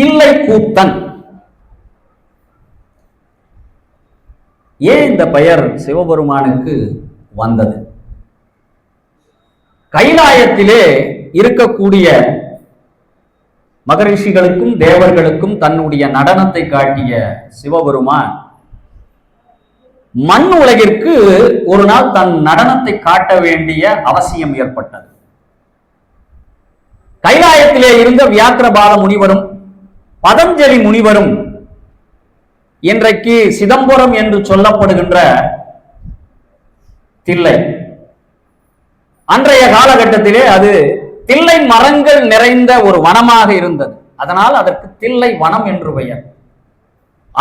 தில்லை கூத்தன். ஏன் இந்த பெயர் சிவபெருமானுக்கு வந்தது? கைலாயத்திலே இருக்கக்கூடிய மகரிஷிகளுக்கும் தேவர்களுக்கும் தன்னுடைய நடனத்தை காட்டிய சிவபெருமான் மண் உலகிற்கு ஒரு நாள் தன் நடனத்தை காட்ட வேண்டிய அவசியம் ஏற்பட்டது. கைலாயத்திலே இருந்த வியாக்கிரபால முனிவரும் பதஞ்சலி முனிவரும் இன்றைக்கு சிதம்பரம் என்று சொல்லப்படுகின்ற தில்லை. அன்றைய காலகட்டத்திலே அது தில்லை மரங்கள் நிறைந்த ஒரு வனமாக இருந்தது. அதனால் அதற்கு தில்லை வனம் என்று பெயர்.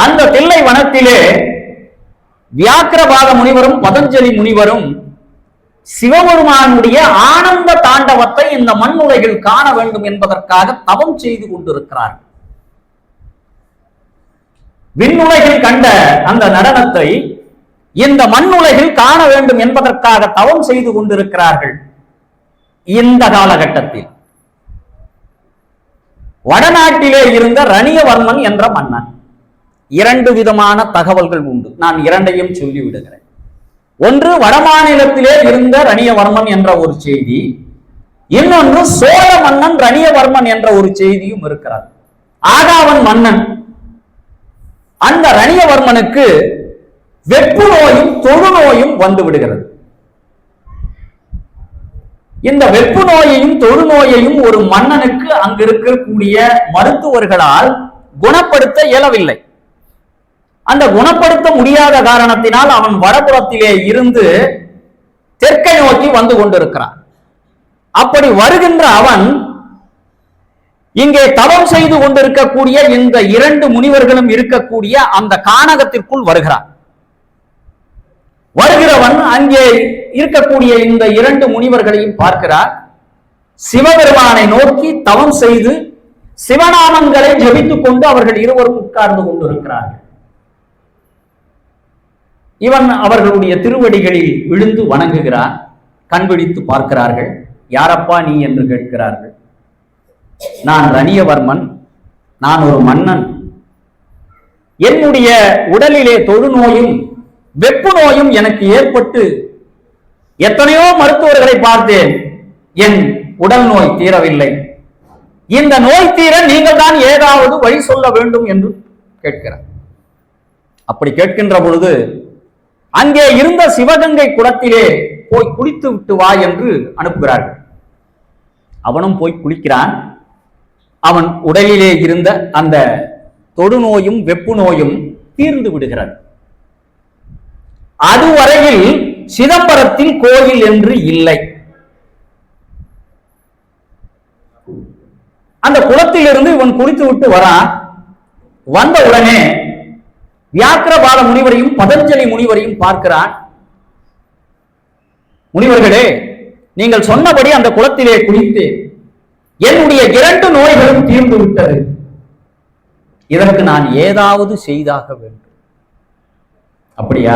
அந்த தில்லை வனத்திலே வியாக்கிரபாத முனிவரும் பதஞ்சலி முனிவரும் சிவபெருமானுடைய ஆனந்த தாண்டவத்தை இந்த மண் உலகில் காண வேண்டும் என்பதற்காக தவம் செய்து கொண்டிருக்கிறார்கள். விண்ணுலகில் கண்ட அந்த நடனத்தை இந்த மண் உலகில் காண வேண்டும் என்பதற்காக தவம் செய்து கொண்டிருக்கிறார்கள் இந்த காலகட்டத்தில். வடநாட்டிலே இருந்த ரணியவர்மன் என்ற மன்னன். இரண்டு விதமான தகவல்கள் உண்டு. நான் இரண்டையும் சொல்லி விடுகிறேன் ஒன்று வடமாநிலத்திலே இருந்த ரணியவர்மன் என்ற ஒரு செய்தி. இன்னொன்று சோழ மன்னன் ரணியவர்மன் என்ற ஒரு செய்தியும் இருக்கிறார் ஆகாவன் மன்னன். அந்த ரணியவர்மனுக்கு வெப்பு நோயும் தொழு நோயும் வந்து விடுகிறது. இந்த வெப்பு நோயையும் தொழு நோயையும் ஒரு மன்னனுக்கு அங்கு இருக்கக்கூடிய மருத்துவர்களால் குணப்படுத்த இயலவில்லை. அந்த குணப்படுத்த முடியாத காரணத்தினால் அவன் வடபுறத்திலே இருந்து தெற்கை நோக்கி வந்து கொண்டிருக்கிறான். அப்படி வருகின்ற அவன் இங்கே தவம் செய்து கொண்டிருக்கக்கூடிய இந்த இரண்டு முனிவர்களும் இருக்கக்கூடிய அந்த கானகத்திற்குள் வருகிறான் வருகிறவன் அங்கே இருக்கக்கூடிய இந்த இரண்டு முனிவர்களையும் பார்க்கிறார். சிவபெருமானை நோக்கி தவம் செய்து சிவநாமங்களை ஜபித்துக் கொண்டு அவர்கள் இருவரும் உட்கார்ந்து கொண்டிருக்கிறார்கள். இவன் அவர்களுடைய திருவடிகளில் விழுந்து வணங்குகிறான். கண்பிடித்து பார்க்கிறார்கள். யாரப்பா நீ என்று கேட்கிறார்கள். நான் ரணியவர்மன் நான் ஒரு மன்னன். என்னுடைய உடலிலே தொழுநோயும் வெப்பு நோயும் எனக்கு ஏற்பட்டு எத்தனையோ மருத்துவர்களை பார்த்தேன். என் உடல் நோய் தீரவில்லை. இந்த நோய் தீர நீங்கள் தான் ஏதாவது வழி சொல்ல வேண்டும் என்று கேட்கிறார். அப்படி கேட்கின்ற பொழுது அங்கே இருந்த சிவகங்கை குளத்திலே போய் குளித்து விட்டு வா என்று அனுப்புகிறார்கள். அவனும் போய் குளிக்கிறான். அவன் உடலிலே இருந்த அந்த தொடுநோயும் வெப்பு நோயும் தீர்ந்து விடுகிறது. அதுவரையில் சிதம்பரத்தில் கோயில் என்று இல்லை. அந்த குளத்திலிருந்து இவன் குறித்து விட்டு வரான் வந்த உடனே வியாக்கிரபால முனிவரையும் பதஞ்சலி முனிவரையும் பார்க்கிறான். முனிவர்களே நீங்கள் சொன்னபடி அந்த குளத்திலே குளித்து என்னுடைய இரண்டு நோய்களும் தீர்ந்து விட்டது. இதற்கு நான் ஏதாவது செய்தாக வேண்டும். அப்படியா?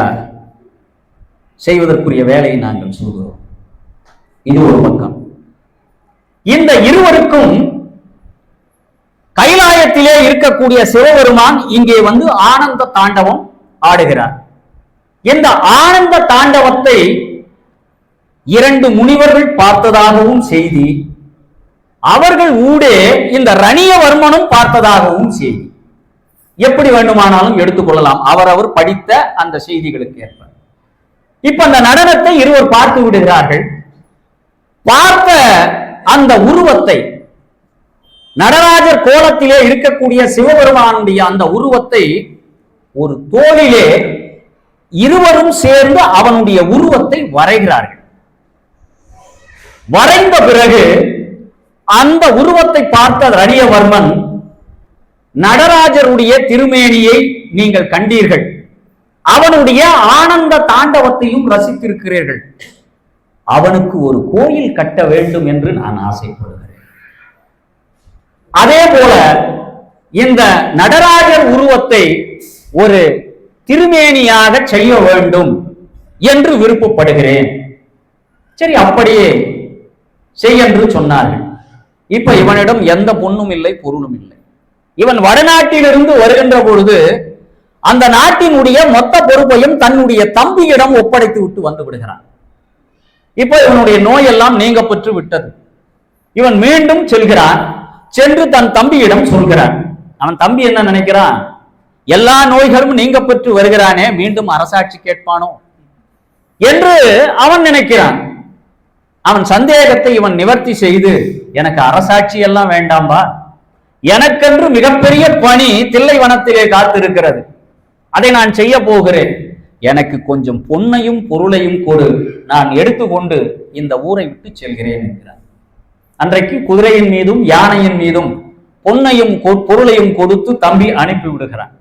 செய்வதற்குரிய வேலையை நாங்கள் சொல்கிறோம். இது ஒரு பக்கம். இந்த இருவருக்கும் கைலாயத்திலே இருக்கக்கூடிய சிவபெருமான் இங்கே வந்து ஆனந்த தாண்டவம் ஆடுகிறார். இந்த ஆனந்த தாண்டவத்தை இரண்டு முனிவர்கள் பார்த்ததாகவும் செய்தி அவர்கள் ஊடே இந்த ரணியவர்மனும் பார்த்ததாகவும் செய்தி. எப்படி வேண்டுமானாலும் எடுத்துக்கொள்ளலாம். அவரவர் படித்த அந்த செய்திகளுக்கு ஏற்ப. இப்ப அந்த நடனத்தை இருவர் பார்த்து விடுகிறார்கள். பார்த்த அந்த உருவத்தை நடராஜர் கோலத்திலே இருக்கக்கூடிய சிவபெருமானுடைய அந்த உருவத்தை ஒரு தோளிலே இருவரும் சேர்ந்து அவனுடைய உருவத்தை வரைகிறார்கள். வரைந்த பிறகு அந்த உருவத்தை பார்த்த ரணியவர்மன் நடராஜருடைய திருமேனியை நீங்கள் கண்டீர்கள். அவனுடைய ஆனந்த தாண்டவத்தையும் ரசித்திருக்கிறீர்கள். அவனுக்கு ஒரு கோயில் கட்ட வேண்டும் என்று நான் ஆசைப்படுகிறேன். அதே போல இந்த நடராஜர் உருவத்தை ஒரு திருமேனியாக செய்ய வேண்டும் என்று விருப்பப்படுகிறேன். சரி அப்படியே செய் என்று சொன்னார்கள். இப்ப இவனிடம் எந்த பொண்ணும் இல்லை பொருளும் இல்லை. இவன் வடநாட்டிலிருந்து வருகின்ற பொழுது அந்த நாட்டினுடைய மொத்த பொறுப்பையும் தன்னுடைய தம்பியிடம் ஒப்படைத்து விட்டு வந்து விடுகிறான். இப்போ இவனுடைய நோயெல்லாம் நீங்க பெற்று விட்டது. இவன் மீண்டும் செல்கிறான் சென்று தன் தம்பியிடம் சொல்கிறான். அவன் தம்பி என்ன நினைக்கிறான்? எல்லா நோய்களும் நீங்க பெற்று வருகிறானே மீண்டும் அரசாட்சி கேட்பானோ? என்று அவன் நினைக்கிறான். அவன் சந்தேகத்தை இவன் நிவர்த்தி செய்து எனக்கு அரசாட்சி எல்லாம் வேண்டாம்பா. எனக்கென்று மிகப்பெரிய பணி தில்லை வனத்திலே காத்திருக்கிறது. அதை நான் செய்ய போகிறேன். எனக்கு கொஞ்சம் பொன்னையும் பொருளையும் கொடு. நான் எடுத்துக்கொண்டு இந்த ஊரை விட்டு செல்கிறேன் என்கிறார். அன்றைக்கு குதிரையின் மீதும் யானையின் மீதும் பொன்னையும் கொ- பொருளையும் கொடுத்து தம்பி அனுப்பி விடுகிறான்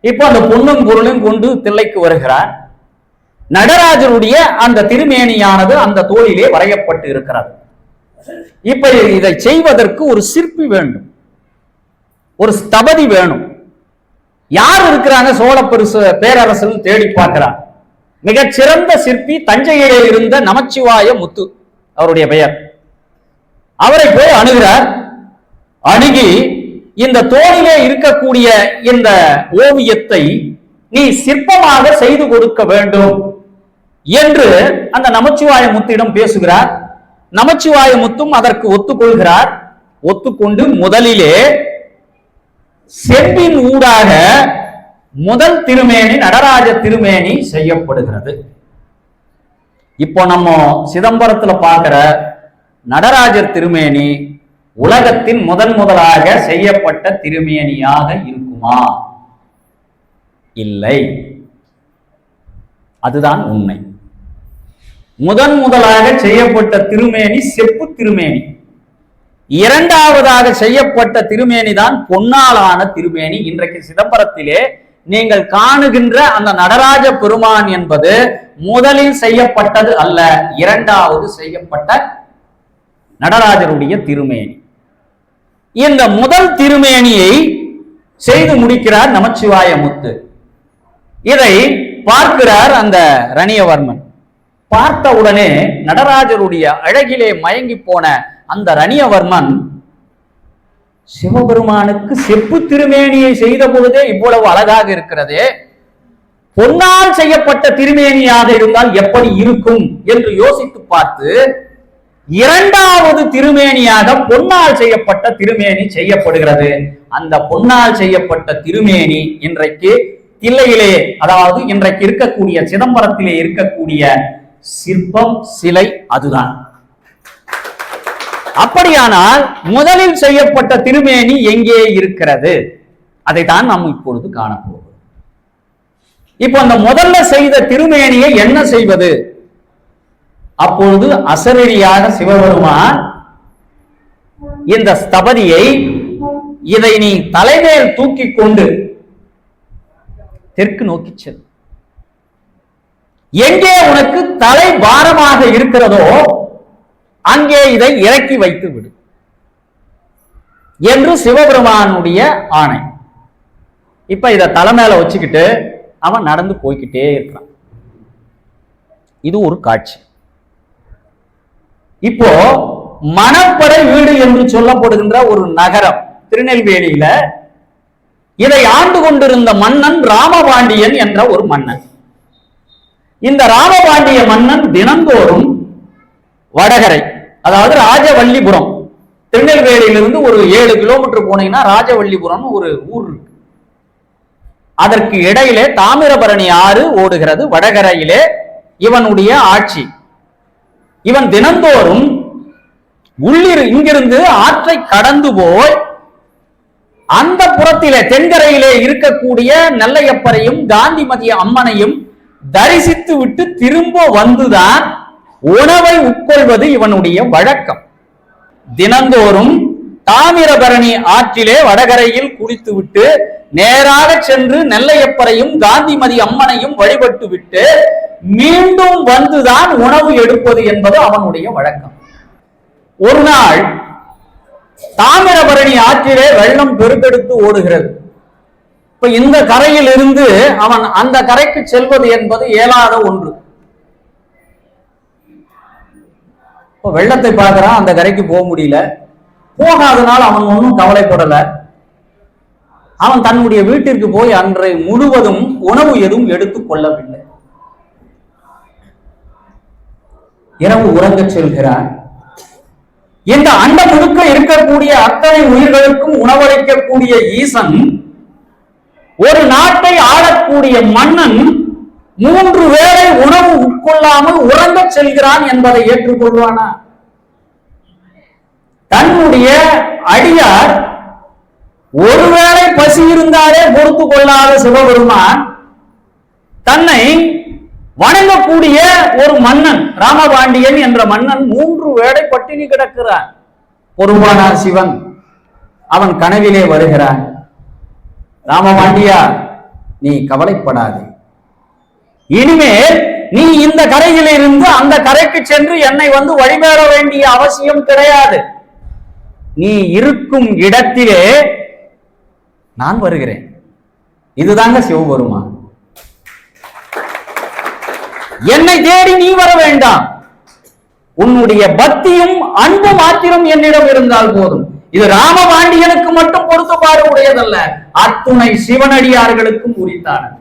இப்போ அந்த பொன்னும் பொருளையும் கொண்டு தில்லைக்கு வருகிறார். நடராஜருடைய அந்த திருமேனியானது அந்த தோளிலே வரையப்பட்டு இருக்கிறது. இப்ப இதை செய்வதற்கு ஒரு சிற்பி வேண்டும். ஒரு ஸ்தபதி வேணும். யார் இருக்கிறாங்க சோழ பெருசு தேடி பார்க்கிறார். மிகச்சிறந்த சிற்பி தஞ்சையிலே இருந்த நமச்சிவாய முத்து அவருடைய பெயர். அவரை போய் அணுகிறார். அணுகி இந்த தோளிலே இருக்கக்கூடிய இந்த ஓவியத்தை நீ சிற்பமாக செய்து கொடுக்க வேண்டும் என்று அந்த நமச்சிவாய முத்திடம் பேசுகிறார். நமச்சிவாய முத்தும் அதற்கு ஒத்துக்கொள்கிறார். ஒத்துக்கொண்டு முதலிலே செம்பின் ஊடாக முதல் திருமேனி நடராஜ திருமேனி செய்யப்படுகிறது. இப்போ நம்ம சிதம்பரத்துல பார்க்கிற நடராஜர் திருமேனி உலகத்தின் முதன் முதலாக செய்யப்பட்ட திருமேனியாக இருக்குமா? இல்லை. அதுதான் உண்மை. முதன் முதலாக செய்யப்பட்ட திருமேனி செப்பு திருமேனி. இரண்டாவதாக செய்யப்பட்ட திருமேனி தான் பொன்னாலான திருமேனி. இன்றைக்கு சிதம்பரத்திலே நீங்கள் காணுகின்ற அந்த நடராஜ பெருமான் என்பது முதலில் செய்யப்பட்டது அல்ல இரண்டாவது செய்யப்பட்ட நடராஜருடைய திருமேனி. இந்த முதல் திருமேனியை செய்து முடிக்கிறார் நமச்சிவாய முத்து இதை பார்க்கிறார் அந்த ரணியவர்மன். பார்த்த உடனே நடராஜருடைய அழகிலே மயங்கி போன அந்த ரணியவர்மன் சிவபெருமானுக்கு செப்பு திருமேனியை செய்த பொழுதே இவ்வளவு அழகாக இருக்கிறதே. பொன்னால் செய்யப்பட்ட திருமேனியாக இருந்தால் எப்படி இருக்கும்? என்று யோசித்து பார்த்து இரண்டாவது திருமேனியாக பொன்னால் செய்யப்பட்ட திருமேனி செய்யப்படுகிறது. அந்த பொன்னால் செய்யப்பட்ட திருமேனி இன்றைக்கு தில்லையிலே அதாவது இன்றைக்கு இருக்கக்கூடிய சிதம்பரத்திலே இருக்கக்கூடிய சிற்பம் சிலை அதுதான். அப்படியானால் முதலில் செய்யப்பட்ட திருமேனி எங்கே இருக்கிறது? அதைத்தான் நாம் இப்பொழுது காணப்போகிறோம். இப்போ அந்த முதல்ல செய்த திருமேனியை என்ன செய்வது? அப்பொழுது அசரடியாக சிவபெருமான் இந்த ஸ்தபதியை இதை நீ தலைமேல் தூக்கி கொண்டு தெற்கு நோக்கி செல். எங்கே உனக்கு தலை பாரமாக இருக்கிறதோ அங்கே இதை இறக்கி வைத்து விடு. என்று சிவபெருமானுடைய ஆணை. இப்ப இதை தலை மேல வச்சுக்கிட்டு அவன் நடந்து போய்கிட்டே இருக்கிறான். இது ஒரு காட்சி. இப்போ மணப்படை வீடு என்று சொல்லப்படுகின்ற ஒரு நகரம் திருநெல்வேலியில இதை ஆண்டு கொண்டிருந்த மன்னன் ராமபாண்டியன் என்ற ஒரு மன்னன். இந்த ராமபாண்டிய மன்னன் தினந்தோறும் வடகரை அதாவது ராஜவல்லிபுரம் திருநெல்வேலியிலிருந்து ஒரு ஏழு கிலோமீட்டர் போனீங்கன்னா ராஜவல்லிபுரம் ஒரு ஊர் இருக்கு. அதற்கு இடையிலே தாமிரபரணி ஆறு ஓடுகிறது வடகரையிலே இவனுடைய ஆட்சி. இவன் தினந்தோறும் உள்ளிரு இங்கிருந்து ஆற்றை கடந்து போய் அந்த புறத்திலே தென்கரையிலே இருக்கக்கூடிய நெல்லையப்பரையும் காந்திமதி அம்மனையும் தரிசித்து விட்டு திரும்ப வந்துதான் உணவை உட்கொள்வது இவனுடைய வழக்கம். தினந்தோறும் தாமிரபரணி ஆற்றிலே வடகரையில் குளித்துவிட்டு நேராக சென்று நெல்லையப்பரையும் காந்திமதி அம்மனையும் வழிபட்டு விட்டு மீண்டும் வந்துதான் உணவு எடுப்பது என்பது அவனுடைய வழக்கம். ஒரு நாள் தாமிரபரணி ஆற்றிலே வெள்ளம் பெருக்கெடுத்து ஓடுகிறது. இப்ப இந்த கரையில் இருந்து அவன் அந்த கரைக்கு செல்வது என்பது இயலாத ஒன்று. வெள்ளத்தை பார்க்கிறான் அந்த கரைக்கு போக முடியல. போகாதனால அவன் ஒன்றும் கவலைப்படல. அவன் தன்னுடைய வீட்டிற்கு போய் அன்றை முழுவதும் உணவு எதுவும் எடுத்துக் கொள்ளவில்லை. இரவு உறங்கச் செல்கிறான். இந்த அண்ட முழுக்க இருக்கக்கூடிய அத்தனை உயிர்களுக்கும் உணவளிக்கக்கூடிய ஈசன் ஒரு நாட்டை ஆளக்கூடிய மன்னன் மூன்று வேளை உணவு உட்கொள்ளாமல் உறங்கச் செல்கிறான் என்பதை ஏற்றுக்கொள்வானா? தன்னுடைய அடியார் ஒருவேளை பசி இருந்தாலே பொறுத்து கொள்ளாத சிவபெருமான் தன்னை வணங்கக்கூடிய ஒரு மன்னன் ராமபாண்டியன் என்ற மன்னன் மூன்று வேளை பட்டினி கிடக்கிறான். பொறுப்பானா சிவன்? அவன் கனவிலே வருகிறான். ராமபாண்டியா நீ கவலைப்படாதே. இனிமேல் நீ இந்த கரையில் இருந்து அந்த கரைக்கு சென்று என்னை வந்து வழிபேற வேண்டிய அவசியம் கிடையாது. நீ இருக்கும் இடத்திலே நான் வருகிறேன். இதுதாங்க சிவபெருமான். என்னை தேடி நீ வர வேண்டாம். உன்னுடைய பக்தியும் அன்பு மாத்திரம் என்னிடம் இருந்தால் போதும். இது ராமபாண்டியனுக்கு மட்டும் பொறுத்துப்பாடு உடையதல்ல. அத்துணை சிவனடியார்களுக்கும் உரித்தானது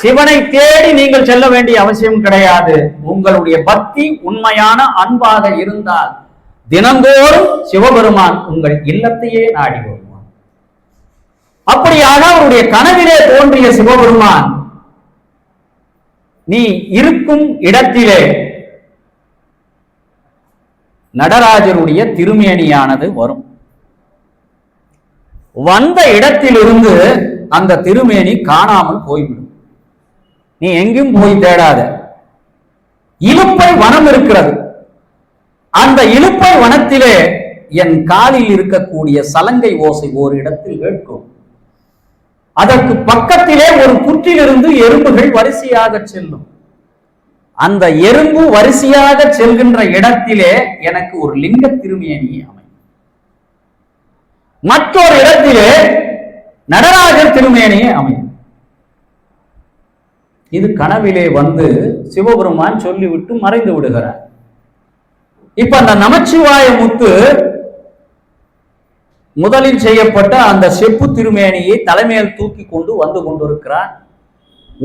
சிவனை தேடி நீங்கள் செல்ல வேண்டிய அவசியம் கிடையாது. உங்களுடைய பக்தி உண்மையான அன்பாக இருந்தால் தினந்தோறும் சிவபெருமான் உங்கள் இல்லத்தையே நாடி வருவான் அப்படியாக அவருடைய கனவிலே தோன்றிய சிவபெருமான் நீ இருக்கும் இடத்திலே நடராஜருடைய திருமேனியானது வரும். வந்த இடத்திலிருந்து அந்த திருமேனி காணாமல் போய்விடும். நீ எங்கும் போய் தேடாத. இலுப்பை வனம் இருக்கிறது. அந்த இலுப்பை வனத்திலே என் காலில் இருக்கக்கூடிய சலங்கை ஓசை ஒரு இடத்தில் கேட்கும் அதற்கு பக்கத்திலே ஒரு புற்றிலிருந்து எறும்புகள் வரிசையாக செல்லும். அந்த எறும்பு வரிசையாக செல்கின்ற இடத்திலே எனக்கு ஒரு லிங்க திருமேனி அமையும். மற்றொரு இடத்திலே நடராஜர் திருமேனியே அமையும். இது கனவிலே வந்து சிவபெருமான் சொல்லிவிட்டு மறைந்து விடுகிறார். இப்ப அந்த நமச்சிவாய முத்து முதலில் செய்யப்பட்ட அந்த செப்பு திருமேனியை தலைமையில் தூக்கி கொண்டு வந்து கொண்டிருக்கிறார்.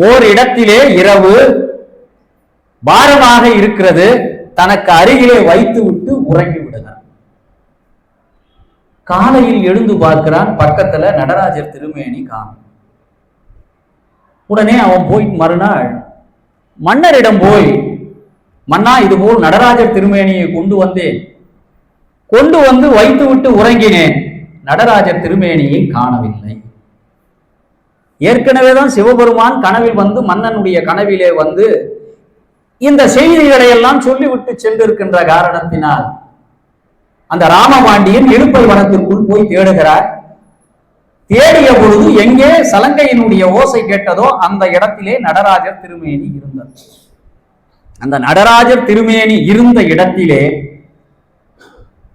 ஓர் இடத்திலே இரவு பாரமாக இருக்கிறது தனக்கு அருகிலே வைத்து விட்டு உறங்கி விடுகிறார் காலையில் எழுந்து பார்க்கிறான் பக்கத்துல நடராஜர் திருமேனி காணும். உடனே அவன் போய் மறுநாள் மன்னரிடம் போய் மன்னா இதுபோல் நடராஜர் திருமேனியை கொண்டு வந்தேன். கொண்டு வந்து வைத்து விட்டு உறங்கினேன். நடராஜர் திருமேனியை காணவில்லை. ஏற்கனவே தான் சிவபெருமான் கனவில் வந்து மன்னனுடைய கனவிலே வந்து இந்த செய்திகளை எல்லாம் சொல்லிவிட்டு சென்றிருக்கின்ற காரணத்தினால் அந்த ராமபாண்டியன் இடுப்பை வனத்திற்குள் போய் தேடுகிறார். தேடிய பொழுது எங்கே சலங்கையினுடைய ஓசை கேட்டதோ அந்த இடத்திலே நடராஜர் திருமேனி இருந்தார். அந்த நடராஜர் திருமேனி இருந்த இடத்திலே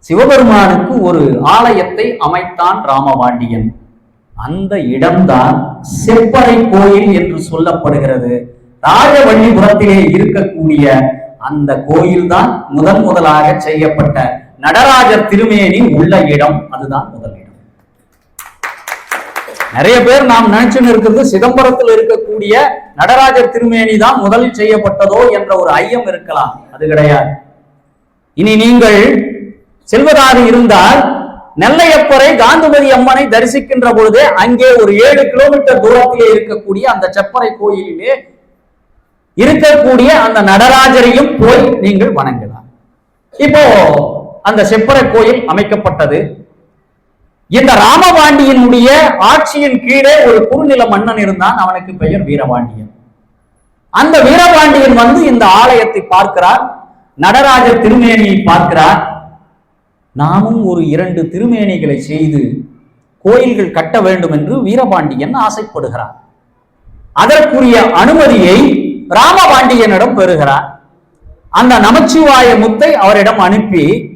சிவபெருமானுக்கு ஒரு ஆலயத்தை அமைத்தான் ராமபாண்டியன். அந்த இடம்தான் செப்பறை கோயில் என்று சொல்லப்படுகிறது. ராஜவள்ளிபுரத்திலே இருக்கக்கூடிய அந்த கோயில் தான் முதன் முதலாக செய்யப்பட்ட நடராஜர் திருமேனி உள்ள இடம். அதுதான் முதல் இடம். நிறைய பேர் நாம் நினைச்சுன்னு இருக்கிறது சிதம்பரத்தில் இருக்கக்கூடிய நடராஜர் திருமேனி தான் முதலில் செய்யப்பட்டதோ என்ற ஒரு ஐயம் இருக்கலாம். அது கிடையாது. இனி நீங்கள் செல்வதாக இருந்தால் நெல்லையப்பரை காந்திமதி அம்மனை தரிசிக்கின்ற பொழுதே அங்கே ஒரு ஏழு கிலோமீட்டர் தூரத்திலே இருக்கக்கூடிய அந்த செப்பரை கோயிலிலே இருக்கக்கூடிய அந்த நடராஜரையும் போய் நீங்கள் வணங்கலாம். இப்போ அந்த செப்பரை கோயில் அமைக்கப்பட்டது. இந்த ராமபாண்டியனுடைய ஆட்சியின் கீழே ஒரு குறுநில மன்னன் இருந்தான். அவனுக்கு பெயர் வீரபாண்டியன். அந்த வீரபாண்டியன் வந்து இந்த ஆலயத்தை பார்க்கிறார். நடராஜர் திருமேனியை பார்க்கிறார். நாமும் ஒரு இரண்டு திருமேனிகளை செய்து கோயில்கள் கட்ட வேண்டும் என்று வீரபாண்டியன் ஆசைப்படுகிறார் அதற்குரிய அனுமதியை ராமபாண்டியனிடம் பெறுகிறார். அந்த நமச்சிவாய முத்தை அவரிடம் அனுப்பி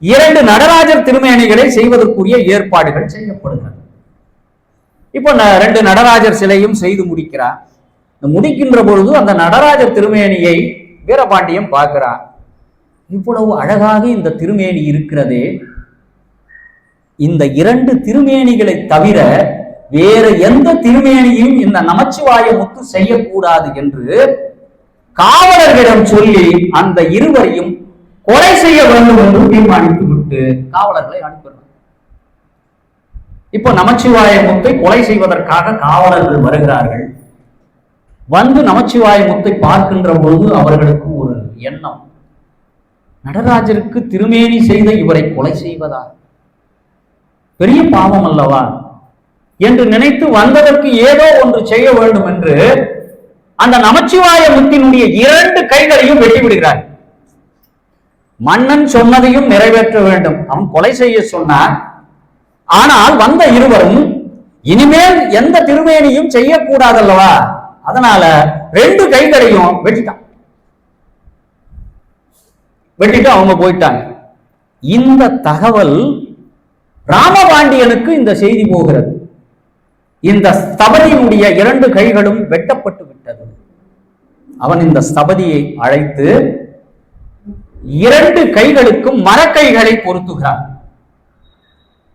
இரண்டு நடராஜர் திருமேனிகளை செய்வதற்குரிய ஏற்பாடுகள் செய்யப்படுகிறது. இப்போ ந- ரெண்டு நடராஜர் சிலையும் செய்து முடிக்கிறார். முடிக்கின்ற பொழுது அந்த நடராஜர் திருமேனியை வீரபாண்டியம் பார்க்கிறார். இவ்வளவு அழகாக இந்த திருமேனி இருக்கிறதே. இந்த இரண்டு திருமேனிகளை தவிர வேற எந்த திருமேனியும் இந்த நமச்சிவாய முத்து செய்யக்கூடாது என்று காவலர்களிடம் சொல்லி அந்த இருவரையும் கொலை செய்ய வேண்டும் என்று தீர்மானித்து விட்டு காவலர்களை அனுப்பினார் இப்போ நமச்சிவாய முத்தை கொலை செய்வதற்காக காவலர்கள் வருகிறார்கள். வந்து நமச்சிவாய முத்தை பார்க்கின்ற பொழுது அவர்களுக்கு ஒரு எண்ணம். நடராஜருக்கு திருமேனி செய்த இவரை கொலை செய்வதா? பெரிய பாவம் அல்லவா? என்று நினைத்து வந்ததற்கு ஏதோ ஒன்று செய்ய வேண்டும் என்று அந்த நமச்சிவாய முத்தினுடைய இரண்டு கைகளையும் வெட்டிவிடுகிறார் மன்னன் சொன்னதையும் நிறைவேற்ற வேண்டும். அவன் கொலை செய்ய சொன்னான். ஆனால் வந்த இருவரும் இனிமேல் எந்த திருமேனியும் செய்யக்கூடாதல்லவா? அதனால ரெண்டு கைகளையும் வெட்டிட்டான். வெட்டிட்டு அவங்க போயிட்டாங்க. இந்த தகவல் ராமபாண்டியனுக்கு இந்த செய்தி போகிறது. இந்த ஸ்தபதியினுடைய இரண்டு கைகளும் வெட்டப்பட்டு விட்டது அவன் இந்த ஸ்தபதியை அழைத்து இரண்டு கைகளுக்கும் மரக்கைகளை பொருத்துகிறான்.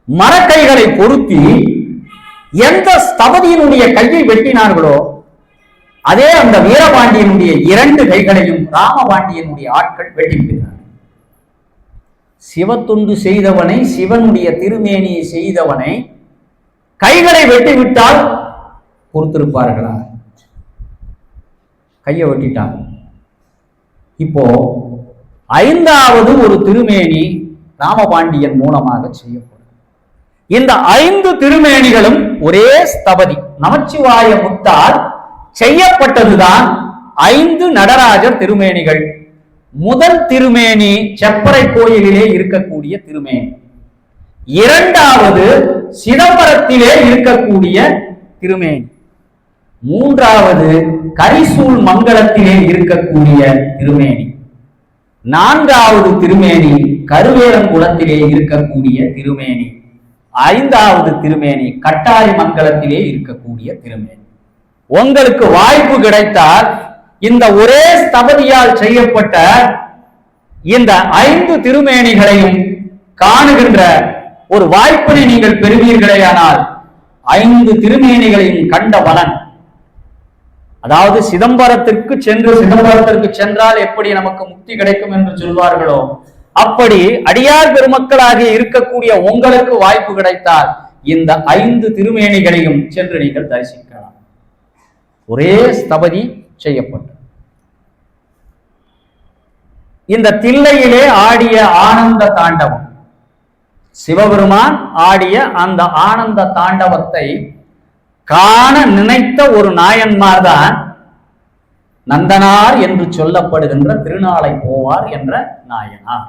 மரக்கைகளை பொருத்தி எந்த ஸ்தபதியினுடைய கையை வெட்டினார்களோ அதே அந்த வீரபாண்டியனுடைய இரண்டு கைகளையும் ராமபாண்டியனுடைய ஆட்கள் வெட்டிவிடுகிறார் சிவத்துண்டு செய்தவனை சிவனுடைய திருமேனியை செய்தவனை கைகளை வெட்டிவிட்டால் பொறுத்திருப்பார்களா? கையை வெட்டிட்டாங்க இப்போ ஐந்தாவது ஒரு திருமேனி ராமபாண்டியன் மூலமாக செய்யப்படும். இந்த ஐந்து திருமேனிகளும் ஒரே ஸ்தபதி நமச்சிவாய முத்தால் செய்யப்பட்டதுதான் ஐந்து நடராஜர் திருமேனிகள். முதல் திருமேனி செப்பரை கோயிலிலே இருக்கக்கூடிய திருமேனி. இரண்டாவது சிதம்பரத்திலே இருக்கக்கூடிய திருமேனி. மூன்றாவது கரிசூல் மங்கலத்திலே இருக்கக்கூடிய திருமேனி. நான்காவது திருமேனி கருவேலங்குளத்திலே இருக்கக்கூடிய திருமேனி. ஐந்தாவது திருமேனி கட்டாரி மங்கலத்திலே இருக்கக்கூடிய திருமேனி. உங்களுக்கு வாய்ப்பு கிடைத்தால் இந்த ஒரே ஸ்தபதியால் செய்யப்பட்ட இந்த ஐந்து திருமேனிகளையும் காணுகின்ற ஒரு வாய்ப்பினை நீங்கள் பெறுவீர்களேயானால் ஐந்து திருமேனிகளையும் கண்ட பலன் அதாவது சிதம்பரத்திற்கு சென்று சிதம்பரத்திற்கு சென்றால் எப்படி நமக்கு முக்தி கிடைக்கும் என்று சொல்வார்களோ அப்படி அடியார் பெருமக்களாக இருக்கக்கூடிய உங்களுக்கு வாய்ப்பு கிடைத்தால் இந்த ஐந்து திருமேனிகளையும் சென்று நீங்கள் தரிசிக்கலாம். ஒரே ஸ்தபதி செய்யப்பட்டது இந்த தில்லையிலே ஆடிய ஆனந்த தாண்டவம். சிவபெருமான் ஆடிய அந்த ஆனந்த தாண்டவத்தை காண நினைத்த ஒரு நாயன்மார் தான் நந்தனார் என்று சொல்லப்படுகின்ற திருநாளை போவார் என்ற நாயனார்.